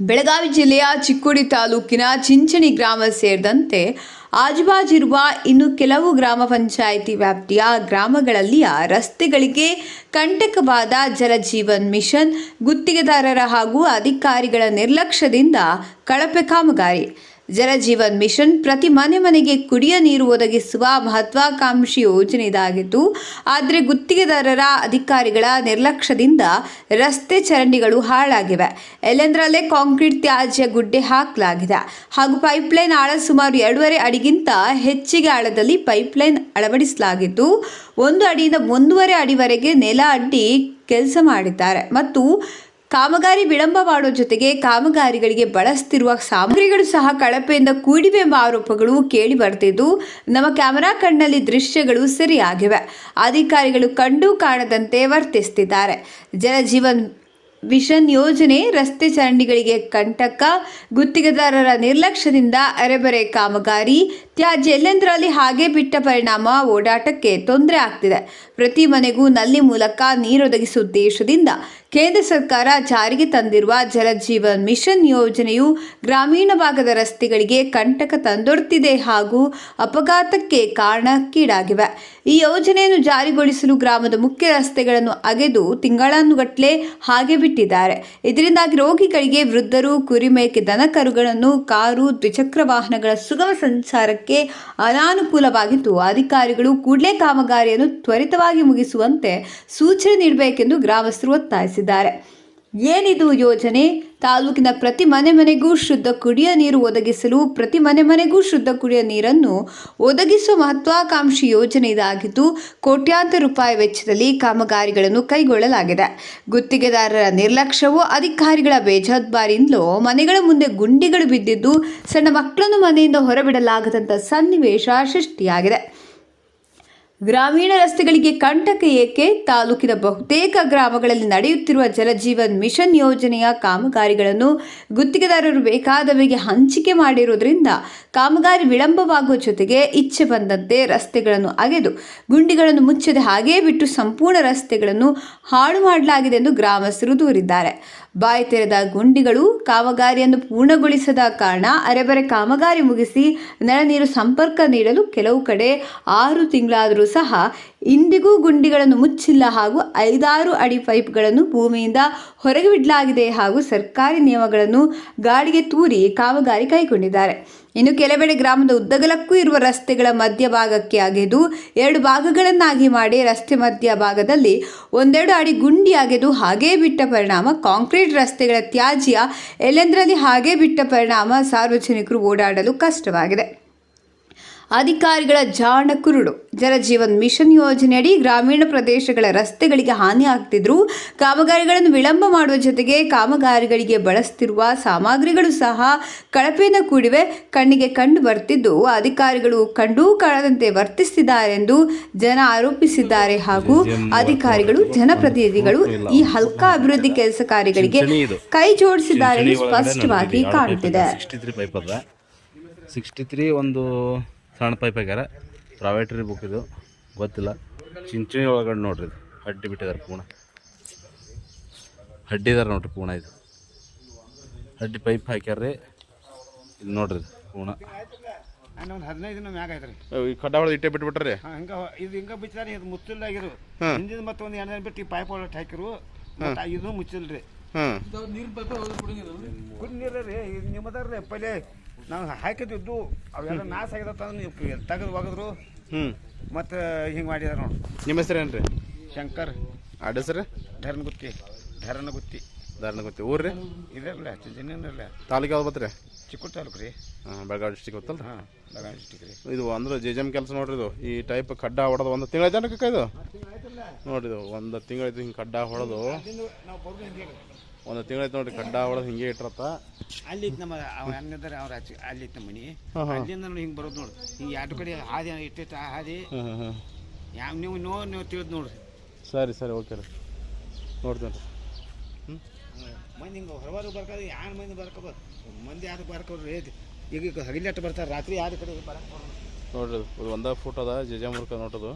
ಬೆಳಗಾವಿ ಜಿಲ್ಲೆಯ ಚಿಕ್ಕೋಡಿ ತಾಲೂಕಿನ ಚಿಂಚಣಿ ಗ್ರಾಮ ಸೇರಿದಂತೆ ಆಜುಬಾಜಿರುವ ಇನ್ನು ಕೆಲವು ಗ್ರಾಮ ಪಂಚಾಯಿತಿ ವ್ಯಾಪ್ತಿಯ ಗ್ರಾಮಗಳಲ್ಲಿಯ ರಸ್ತೆಗಳಿಗೆ ಕಂಟಕವಾದ ಜಲಜೀವನ್ ಮಿಷನ್ ಗುತ್ತಿಗೆದಾರರ ಹಾಗೂ ಅಧಿಕಾರಿಗಳ ನಿರ್ಲಕ್ಷ್ಯದಿಂದ ಕಳಪೆ ಕಾಮಗಾರಿ. ಜಲಜೀವನ್ ಮಿಷನ್ ಪ್ರತಿ ಮನೆ ಮನೆಗೆ ಕುಡಿಯ ನೀರು ಒದಗಿಸುವ ಮಹತ್ವಾಕಾಂಕ್ಷಿ ಯೋಜನೆ ಇದಾಗಿತ್ತು ಆದರೆ ಗುತ್ತಿಗೆದಾರರ ಅಧಿಕಾರಿಗಳ ನಿರ್ಲಕ್ಷ್ಯದಿಂದ ರಸ್ತೆ ಚರಂಡಿಗಳು ಹಾಳಾಗಿವೆ. ಎಲ್ಲೆಂದರಲ್ಲೇ ಕಾಂಕ್ರೀಟ್ ತ್ಯಾಜ್ಯ ಗುಡ್ಡೆ ಹಾಕಲಾಗಿದೆ. ಹಾಗೂ ಪೈಪ್ಲೈನ್ ಆಳ ಸುಮಾರು ಎರಡೂವರೆ ಅಡಿಗಿಂತ ಹೆಚ್ಚಿಗೆ ಆಳದಲ್ಲಿ ಪೈಪ್ಲೈನ್ ಅಳವಡಿಸಲಾಗಿದ್ದು, ಒಂದು ಅಡಿಯಿಂದ ಒಂದೂವರೆ ಅಡಿವರೆಗೆ ನೆಲ ಅಡ್ಡಿ ಕೆಲಸ ಮಾಡಿದ್ದಾರೆ. ಮತ್ತು ಕಾಮಗಾರಿ ವಿಳಂಬ ಮಾಡುವ ಜೊತೆಗೆ ಕಾಮಗಾರಿಗಳಿಗೆ ಬಳಸ್ತಿರುವ ಸಾಮಗ್ರಿಗಳು ಸಹ ಕಳಪೆಯಿಂದ ಕೂಡಿವೆ ಎಂಬ ಆರೋಪಗಳು ಕೇಳಿ ಬರ್ತಿದ್ದು ನಮ್ಮ ಕ್ಯಾಮೆರಾ ಕಣ್ಣಲ್ಲಿ ದೃಶ್ಯಗಳು ಸರಿಯಾಗಿವೆ. ಅಧಿಕಾರಿಗಳು ಕಂಡು ಕಾಣದಂತೆ ವರ್ತಿಸ್ತಿದ್ದಾರೆ ಜಲಜೀವನ್ ಮಿಷನ್ ಯೋಜನೆ, ರಸ್ತೆ ಚರಂಡಿಗಳಿಗೆ ಕಂಟಕ, ಗುತ್ತಿಗೆದಾರರ ನಿರ್ಲಕ್ಷ್ಯದಿಂದ ಅರೆಬರೆ ಕಾಮಗಾರಿ, ತ್ಯಾಜ್ಯ ಎಲ್ಲೆಂದರಲ್ಲಿ ಹಾಗೆ ಬಿಟ್ಟ ಪರಿಣಾಮ ಓಡಾಟಕ್ಕೆ ತೊಂದರೆ ಆಗ್ತಿದೆ. ಪ್ರತಿ ಮನೆಗೂ ನಲ್ಲಿ ಮೂಲಕ ನೀರೊದಗಿಸುವ ಉದ್ದೇಶದಿಂದ ಕೇಂದ್ರ ಸರ್ಕಾರ ಜಾರಿಗೆ ತಂದಿರುವ ಜಲಜೀವನ್ ಮಿಷನ್ ಯೋಜನೆಯು ಗ್ರಾಮೀಣ ಭಾಗದ ರಸ್ತೆಗಳಿಗೆ ಕಂಟಕ ತಂದೊಡ್ತಿದೆ ಹಾಗೂ ಅಪಘಾತಕ್ಕೆ ಕಾರಣಕ್ಕೀಡಾಗಿವೆ ಈ ಯೋಜನೆಯನ್ನು ಜಾರಿಗೊಳಿಸಲು ಗ್ರಾಮದ ಮುಖ್ಯ ರಸ್ತೆಗಳನ್ನು ಅಗೆದು ತಿಂಗಳಾನುಗಟ್ಟಲೆ ಹಾಗೆ ಬಿಟ್ಟಿದ್ದಾರೆ. ಇದರಿಂದಾಗಿ ರೋಗಿಗಳಿಗೆ ವೃದ್ಧರು, ಕುರಿಮೇಕೆ ದನಕರುಗಳನ್ನು ಕಾರು, ದ್ವಿಚಕ್ರ ವಾಹನಗಳ ಸುಗಮ ಸಂಚಾರಕ್ಕೆ ಅನಾನುಕೂಲವಾಗಿದ್ದು, ಅಧಿಕಾರಿಗಳು ಕೂಡಲೇ ಕಾಮಗಾರಿಯನ್ನು ತ್ವರಿತವಾಗಿ ಮುಗಿಸುವಂತೆ ಸೂಚನೆ ನೀಡಬೇಕೆಂದು ಗ್ರಾಮಸ್ಥರು ಒತ್ತಾಯಿಸಿದ್ದಾರೆ ಏನಿದು ಯೋಜನೆ? ತಾಲೂಕಿನ ಪ್ರತಿ ಮನೆ ಮನೆಗೂ ಶುದ್ಧ ಕುಡಿಯ ನೀರು ಒದಗಿಸಲು ಪ್ರತಿ ಮನೆ ಮನೆಗೂ ಶುದ್ಧ ಕುಡಿಯ ನೀರನ್ನು ಒದಗಿಸುವ ಮಹತ್ವಾಕಾಂಕ್ಷಿ ಯೋಜನೆ ಇದಾಗಿದ್ದು, ಕೋಟ್ಯಾಂತರ ರೂಪಾಯಿ ವೆಚ್ಚದಲ್ಲಿ ಕಾಮಗಾರಿಗಳನ್ನು ಕೈಗೊಳ್ಳಲಾಗಿದೆ. ಗುತ್ತಿಗೆದಾರರ ನಿರ್ಲಕ್ಷ್ಯವು ಅಧಿಕಾರಿಗಳ ಬೇಜವಾಬ್ದಾರಿಯಿಂದಲೂ ಮನೆಗಳ ಮುಂದೆ ಗುಂಡಿಗಳು ಬಿದ್ದಿದ್ದು, ಸಣ್ಣ ಮಕ್ಕಳನ್ನು ಮನೆಯಿಂದ ಹೊರಬಿಡಲಾಗದಂಥ ಸನ್ನಿವೇಶ ಸೃಷ್ಟಿಯಾಗಿದೆ. ಗ್ರಾಮೀಣ ರಸ್ತೆಗಳಿಗೆ ಕಂಟಕ ಏಕೆ ತಾಲೂಕಿನ ಬಹುತೇಕ ಗ್ರಾಮಗಳಲ್ಲಿ ನಡೆಯುತ್ತಿರುವ ಜಲಜೀವನ್ ಮಿಷನ್ ಯೋಜನೆಯ ಕಾಮಗಾರಿಗಳನ್ನು ಗುತ್ತಿಗೆದಾರರು ಬೇಕಾದವರಿಗೆ ಹಂಚಿಕೆ ಮಾಡಿರುವುದರಿಂದ ಕಾಮಗಾರಿ ವಿಳಂಬವಾಗುವ ಜೊತೆಗೆ ಇಚ್ಛೆ ಬಂದಂತೆ ರಸ್ತೆಗಳನ್ನು ಅಗೆದು ಗುಂಡಿಗಳನ್ನು ಮುಚ್ಚದೆ ಹಾಗೇ ಬಿಟ್ಟು ಸಂಪೂರ್ಣ ರಸ್ತೆಗಳನ್ನು ಹಾಳು ಮಾಡಲಾಗಿದೆ ಎಂದು ಗ್ರಾಮಸ್ಥರು ದೂರಿದ್ದಾರೆ. ಬಾಯಿ ತೆರೆದ ಗುಂಡಿಗಳು ಕಾಮಗಾರಿಯನ್ನು ಪೂರ್ಣಗೊಳಿಸದ ಕಾರಣ ಅರೆಬರೆ ಕಾಮಗಾರಿ ಮುಗಿಸಿ ನೆಲ ನೀರು ಸಂಪರ್ಕ ನೀಡಲು ಕೆಲವು ಕಡೆ ಆರು ತಿಂಗಳಾದರೂ ಸಹ ಇಂದಿಗೂ ಗುಂಡಿಗಳನ್ನು ಮುಚ್ಚಿಲ್ಲ ಹಾಗೂ ಐದಾರು ಅಡಿ ಪೈಪ್ಗಳನ್ನು ಭೂಮಿಯಿಂದ ಹೊರಗೆ ಬಿಡಲಾಗಿದೆ ಹಾಗೂ ಸರ್ಕಾರಿ ನಿಯಮಗಳನ್ನು ಗಾಳಿಗೆ ತೂರಿ ಕಾಮಗಾರಿ ಕೈಗೊಂಡಿದ್ದಾರೆ. ಇನ್ನು ಕೆಲವೆಡೆ ಗ್ರಾಮದ ಉದ್ದಗಲಕ್ಕೂ ಇರುವ ರಸ್ತೆಗಳ ಮಧ್ಯಭಾಗಕ್ಕೆ ಅಗೆದು ಎರಡು ಭಾಗಗಳನ್ನಾಗಿ ಮಾಡಿ ರಸ್ತೆ ಮಧ್ಯ ಭಾಗದಲ್ಲಿ ಒಂದೆರಡು ಅಡಿ ಗುಂಡಿ ಅಗೆದು ಹಾಗೇ ಬಿಟ್ಟ ಪರಿಣಾಮ ಕಾಂಕ್ರೀಟ್ ರಸ್ತೆಗಳ ತ್ಯಾಜ್ಯ ಎಲ್ಲೆಂದರಲ್ಲಿ ಹಾಗೇ ಬಿಟ್ಟ ಪರಿಣಾಮ ಸಾರ್ವಜನಿಕರು ಓಡಾಡಲು ಕಷ್ಟವಾಗಿದೆ. ಅಧಿಕಾರಿಗಳ ಜಾಣ ಕುರುಡು. ಜಲಜೀವನ್ ಮಿಷನ್ ಯೋಜನೆಯಡಿ ಗ್ರಾಮೀಣ ಪ್ರದೇಶಗಳ ರಸ್ತೆಗಳಿಗೆ ಹಾನಿ ಆಗ್ತಿದ್ರು. ಕಾಮಗಾರಿಗಳನ್ನು ವಿಳಂಬ ಮಾಡುವ ಜೊತೆಗೆ ಕಾಮಗಾರಿಗಳಿಗೆ ಬಳಸ್ತಿರುವ ಸಾಮಗ್ರಿಗಳು ಸಹ ಕಳಪೆಯಿಂದ ಕೂಡಿವೆ. ಕಣ್ಣಿಗೆ ಕಂಡು ಬರ್ತಿದ್ದು ಅಧಿಕಾರಿಗಳು ಕಂಡೂ ಕಾಣದಂತೆ ವರ್ತಿಸುತ್ತಿದ್ದಾರೆ ಎಂದು ಜನ ಆರೋಪಿಸಿದ್ದಾರೆ ಹಾಗೂ ಅಧಿಕಾರಿಗಳು ಜನಪ್ರತಿನಿಧಿಗಳು ಈ ಹಲ್ಕಾ ಅಭಿವೃದ್ಧಿ ಕೆಲಸ ಕಾರ್ಯಗಳಿಗೆ ಕೈ ಜೋಡಿಸಿದ್ದಾರೆ ಎಂದು ಸ್ಪಷ್ಟವಾಗಿ ಕಾಣುತ್ತಿದೆ ಸಿಕ್ಸ್ಟಿ ತ್ರೀ ಒಂದು ಸಣ್ಣ ಪೈಪ್ ಆಗ್ಯಾರ. ಪ್ರೈವೇಟ್ರಿ ಬುಕ್ ಇದು. ಗೊತ್ತಿಲ್ಲ. ಚಿಂಚಣಿ ಒಳಗಡೆ ನೋಡ್ರಿ ಇದು. ಹಡ್ಡಿ ಬಿಟ್ಟಿದ್ದಾರೆ ಅಡ್ಡಿ ಇದಾರೆ ನೋಡ್ರಿ ಪೂಣ ಇದು. ಅಡ್ಡಿ ಪೈಪ್ ಹಾಕ್ಯಾರ್ರಿ. ಇದು ನೋಡ್ರಿ ಇದು ಪೂಣ ಒಂದು ಹದಿನೈದು ದಿನ ಮ್ಯಾಗ ಐತ್ರಿ ಈ ಕಡ್ಡ ಹೊಡೆದು ಇಟ್ಟೆ ಬಿಟ್ಬಿಟ್ರಿ. ಹಾ, ಹಿಂಗ ಇದು ಹಿಂಗೆ ಬಿಚ್ಚಾರಿ ಇದು ಮುಚ್ಚಿಲ್ಲ ಆಗಿರು ಹಿಂದಿನ ಮತ್ತೆ ಒಂದು ಎರಡು ದಿನ ಬಿಟ್ಟು ಈ ಪೈಪ್ ಒಳಗೆ ಹಾಕಿರು. ಇದು ಮುಚ್ಚಿಲ್ರಿ. ಹಾಂ ಕುಡಿ ನೀರು ರೀ ಇದು ನಿಮ್ಮದಾರ್ರಿ ಪೈಲೆ. ನಾವು ಹಾಕಿದ್ದು ಅವೆಲ್ಲ ನಾಶ ಆಗ್ಯದ ನೀವು ತೆಗೆದು ಒಗದ್ರು. ಹ್ಞೂ ಮತ್ತೆ ಹಿಂಗೆ ಮಾಡಿದಾರೆ ನೋಡಿ. ನಿಮ್ಮ ಹೆಸರು ಏನು ರೀ ಶಂಕರ್. ಅಡ್ಡ ಹೆಸರು? ಧರ್ನಗುತ್ತಿ. ಧರ್ನಗುತ್ತಿ. ದಾರಣ ಗುತ್ತಿ ಊರ್ರಿ ಇದಿರಲ್ಲ ಚಿಂಚಿನಿರಲ್ಲ ತಾಲೂಕು ಯಾವ್ದು ಬತ್ರಿ? ಚಿಕ್ಕ ತಾಲೂಕು ರೀ. ಹಾಂ ಬೆಳಗಾವಿ ಡಿಸ್ಟಿಕ್ ಗೊತ್ತಲ್ಲ ಹಾಂ ಬೆಳಗಾವಿ ಡಿಸ್ಟಿಕ್ ರೀ. ಇದು ಅಂದ್ರೆ ಜೆ ಜಮ್ ಕೆಲಸ ನೋಡ್ರಿ ಇದು. ಈ ಟೈಪ್ ಕಡ್ಡ ಹೊಡೆದು ಒಂದು ತಿಂಗಳ ಜನಕ್ಕೆ ಇದು? ನೋಡ್ರಿ ಒಂದು ತಿಂಗಳೈತು ಹಿಂಗೆ ಕಡ್ಡ ಹೊಡೆದು. ಒಂದು ತಿಂಗಳೈತೆ ನೋಡ್ರಿ ಕಡ್ಡ ಹೊಡೆದು ಹಿಂಗೆ ಇಟ್ಟಿರತ್ತ ಅಲ್ಲಿ ನಮ್ಮ ಅನ್ನದಾರೆ ಅವ್ರ ಆಚೆ ಅಲ್ಲಿ ಇತ್ತು ನಮ್ಮ ಮನೆ ಅಲ್ಲಿಂದ ನೋಡಿ ಹಿಂಗೆ ಬರೋದು ನೋಡಿ ಹಿಂಗೆ ಎರಡು ಕಡೆ ಹಾದಿ ಇಟ್ಟಿತ್ತು ಆ ಹಾದಿ ಯಾವ ನೀವು ನೋ ನೀವು ತಿಳಿದು ನೋಡ್ರಿ. ಸರಿ ಸರಿ ಓಕೆ ರೀ. ನೋಡ್ತೇನೆ ರೀ. ಹ್ಞೂ ಮಂದಿ ಹಿಂಗೆ ಹೊರಬಾರು ಬರ್ಕೋದು ಯಾರು ಮಂದಿ ಬರ್ಕೋಬೋದು ಮಂದಿ ಯಾರು ಬರ್ಕೋರು ಈಗ ಹಗಿಲಟ್ಟು ಬರ್ತಾರೆ ರಾತ್ರಿ ಯಾರು ಕಡೆ ಬರಕ್ಕೆ ನೋಡ್ರಿ ಇದು ಒಂದೇ ಫೋಟೋ ಅದ ಜೆ ಜೆ ಮುರ್ಕ ನೋಟದು